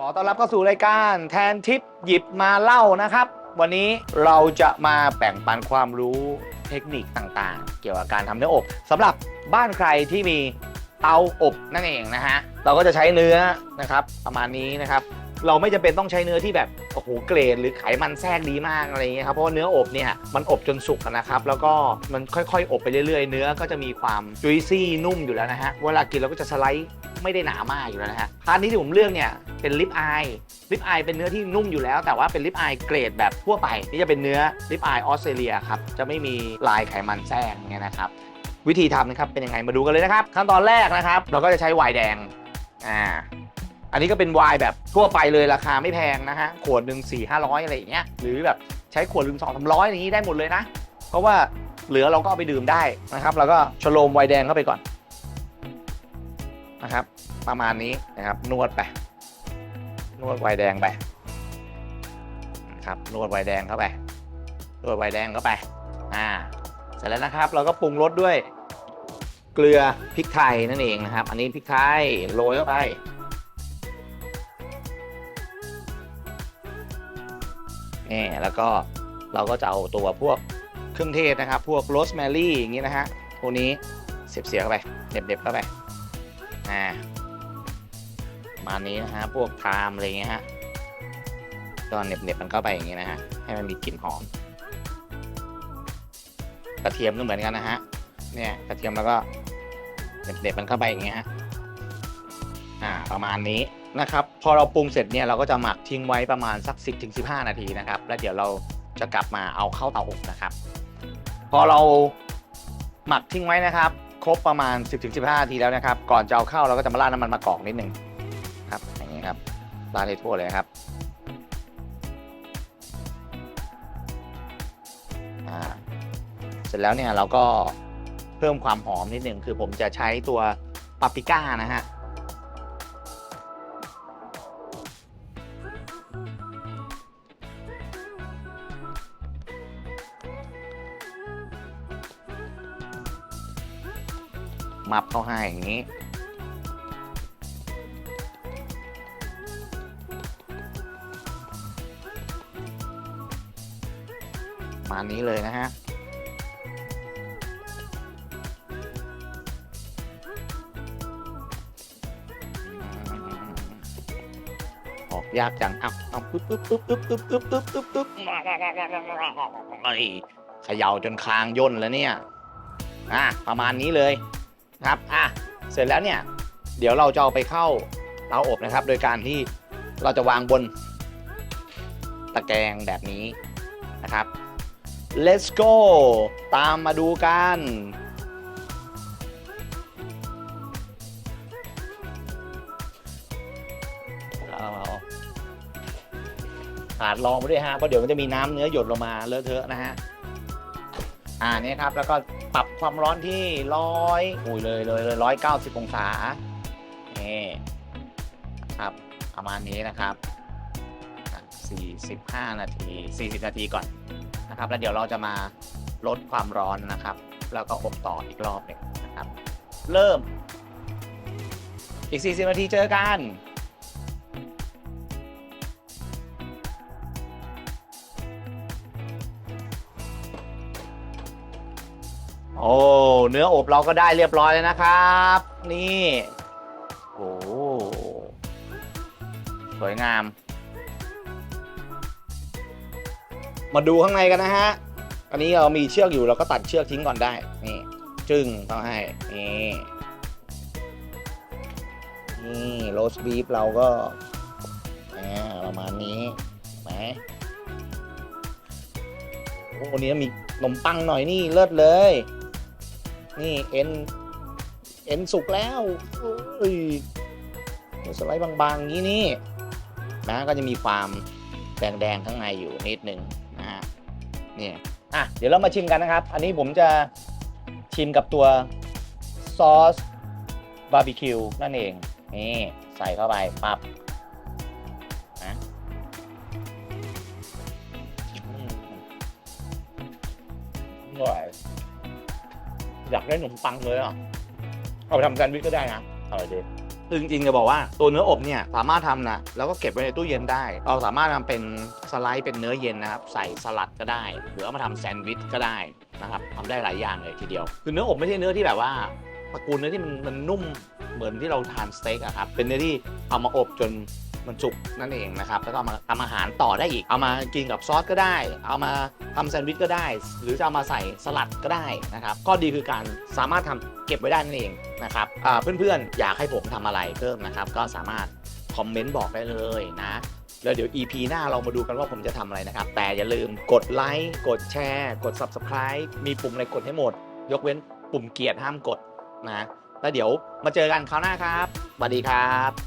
ขอต้อนรับเข้าสู่รายการแทนทิปหยิบมาเล่านะครับ วันนี้เราจะมาแบ่งปันความรู้เทคนิคต่างๆ เกี่ยวกับการทำเนื้ออบสำหรับบ้านใครที่มีเตาอบนั่นเองนะฮะเราก็จะใช้เนื้อนะครับ ประมาณนี้นะครับ เราไม่จำเป็นต้องใช้เนื้อที่แบบโอ้โหเกรด หรือไขมันแทรกดีมากอะไรเงี้ยครับเพราะว่าเนื้ออบเนี่ยมันอบจนสุกนะครับ แล้วก็มันค่อยๆ อบไปเรื่อยๆ เนื้อก็จะมีความจุยซี่นุ่มอยู่แล้วนะฮะเวลากินเราก็จะสไลด์ ไม่ได้หนามากอยู่แล้วนะฮะพาร์ทนี้ที่ผมเลือกเนี่ยเป็นลิปอายลิปอายเป็นเนื้อที่นุ่มอยู่แล้ว แต่ว่าเป็นลิปอายเกรดแบบทั่วไป นี่จะเป็นเนื้อลิปอายออสเตรเลียครับจะไม่มีลายไขมันแทรกเนี่ยนะครับวิธีทำนะครับเป็นยังไงมาดูกันเลยนะครับ ขั้นตอนแรกนะครับ เราก็จะใช้ไวน์แดงอ่าอันนี้ก็เป็นไวน์แบบทั่วไปเลยราคาไม่แพงนะฮะขวดหนึ่งสี่ห้าร้อยอะไรอย่างเงี้ยหรือแบบใช้ขวดหนึ่งสองสามร้อยอย่างนี้ได้หมดเลยนะ เพราะว่าเหลือเราก็เอาไปดื่มได้นะครับ แล้วก็ชโลมไวน์แดงเข้าไปก่อน นะครับ ประมาณนี้นะครับนวดไปนวดไวแดงไปครับนวดไวแดงเข้าไปนวดไวแดงเข้าไปอ่าเสร็จแล้วนะครับ เราก็ปรุงรสด้วยเกลือพริกไทยนั่นเองนะครับ อันนี้พริกไทยโรยเข้าไปนี่แล้วก็เราก็จะเอาตัวพวกเครื่องเทศนะครับ พวกโรสแมรี่อย่างนี้นะฮะพวกนี้เสียบเสียเข้าไปเด็บเด็บเข้าไป อ่าประมาณนี้นะฮะ พวกไทม์อะไรเงี้ยฮะก็เน็บเน็บมันเข้าไปอย่างนี้นะฮะ ให้มันมีกลิ่นหอม กระเทียมก็เหมือนกันนะฮะ เนี่ยกระเทียมแล้วก็เด็บๆมันเข้าไปอย่างเงี้ยฮะ อ่า ประมาณนี้นะครับ พอเราปรุงเสร็จเนี่ยเราก็จะหมักทิ้งไว้ประมาณสัก 10ถึง15 นาทีนะครับ แล้วเดี๋ยวเราจะกลับมาเอาเข้าเตาอบนะครับ พอเราหมักทิ้งไว้นะครับ ครบประมาณ 10ถึง15นาทีแล้วนะครับ ก่อนจะเอาเข้าเราก็จะมาราดน้ำมันมะกอกนิดนึงครับอย่างนี้ครับราดให้ทั่วเลยครับอ่าเสร็จแล้วเนี่ยเราก็เพิ่มความหอมนิดนึงคือผมจะใช้ตัวปาปริก้านะฮะ มับเข้าให้อย่างนี้ มานี้เลยนะฮะออกยากจังเอาเอาปึ๊บปึ๊บปึ๊บปึ๊บปึ๊บปึ๊บปึ๊บปึ๊บปึ๊บไอ้เขย่าจนคางย่นแล้วเนี่ย อะ ประมาณนี้เลย ครับอะเสร็จแล้วเนี่ยเดี๋ยวเราจะเอาไปเข้าเตาอบนะครับ โดยการที่เราจะวางบนตะแกรงแบบนี้นะครับ let's go ตามมาดูกันขาดรองไปด้วยฮะเพราะเดี๋ยวมันจะมีน้ำเนื้อหยดลงมาเลอะเทอะนะฮะอ่าเนี่ยครับแล้วก็ ปรับความร้อนที่ร้อยอุ้ยเลยเลยเลยร้อยเก้าสิบองศานี่ครับประมาณนี้นะครับสี่สิบห้านาทีสี่สิบนาทีก่อนนะครับ แล้วเดี๋ยวเราจะมาลดความร้อนนะครับ แล้วก็อบต่ออีกรอบหนึ่งนะครับ เริ่มอีก 40 นาทีเจอกัน โอ้เนื้ออบเราก็ได้เรียบร้อยแล้วนะครับ นี่โอ้สวยงาม มาดูข้างในกันนะฮะ อันนี้เรามีเชือกอยู่เราก็ตัดเชือกทิ้งก่อนได้ นี่จึงต้องให้ นี่ นี่โรสบีฟเราก็ประมาณนี้ไหมโอ้วันนี้มีขนมปังหน่อยนี่เลิศเลย นี่เอ็นเอ็นสุกแล้วเอ้ยสไลด์บางๆอย่างนี้นี่นะก็จะมีความแดงๆข้างในอยู่นิดนึงนะฮะเนี่ยอะเดี๋ยวเรามาชิมกันนะครับ อันนี้ผมจะชิมกับตัวซอสบาร์บีคิวนั่นเอง นี่ ใส่เข้าไปปับนะอร่อย อยากได้ขนมปังเลยอะ เอาไปทำแซนด์วิชก็ได้นะอร่อยดีคือจริงๆจะบอกว่าตัวเนื้ออบเนี่ยสามารถทำนะแล้วก็เก็บไว้ในตู้เย็นได้ เราสามารถทำเป็นสไลด์เป็นเนื้อเย็นนะครับ ใส่สลัดก็ได้ หรือเอามาทำแซนด์วิชก็ได้นะครับทำได้หลายอย่างเลยทีเดียว คือเนื้ออบไม่ใช่เนื้อที่แบบว่าตระกูลเนื้อที่มันมันนุ่มเหมือนที่เราทานสเต็กอะครับเป็นเนื้อที่เอามาอบจน มันสุกนั่นเองนะครับ แล้วก็มาทำอาหารต่อได้อีก เอามากินกับซอสก็ได้ เอามาทำแซนด์วิชก็ได้ หรือจะเอามาใส่สลัดก็ได้นะครับข้อดีคือการสามารถทำเก็บไว้ได้นั่นเองนะครับเพื่อนๆ อยากให้ผมทำอะไรเพิ่มนะครับ ก็สามารถคอมเมนต์บอกได้เลยนะแล้วเดี๋ยว EP หน้าเรามาดูกันว่าผมจะทำอะไรนะครับ แต่อย่าลืมกดไลค์ กดแชร์ กด Subscribe มีปุ่มอะไรกดให้หมด ยกเว้นปุ่มเกียรติห้ามกดนะ แล้วเดี๋ยวมาเจอกันคราวหน้าครับสวัสดีครับ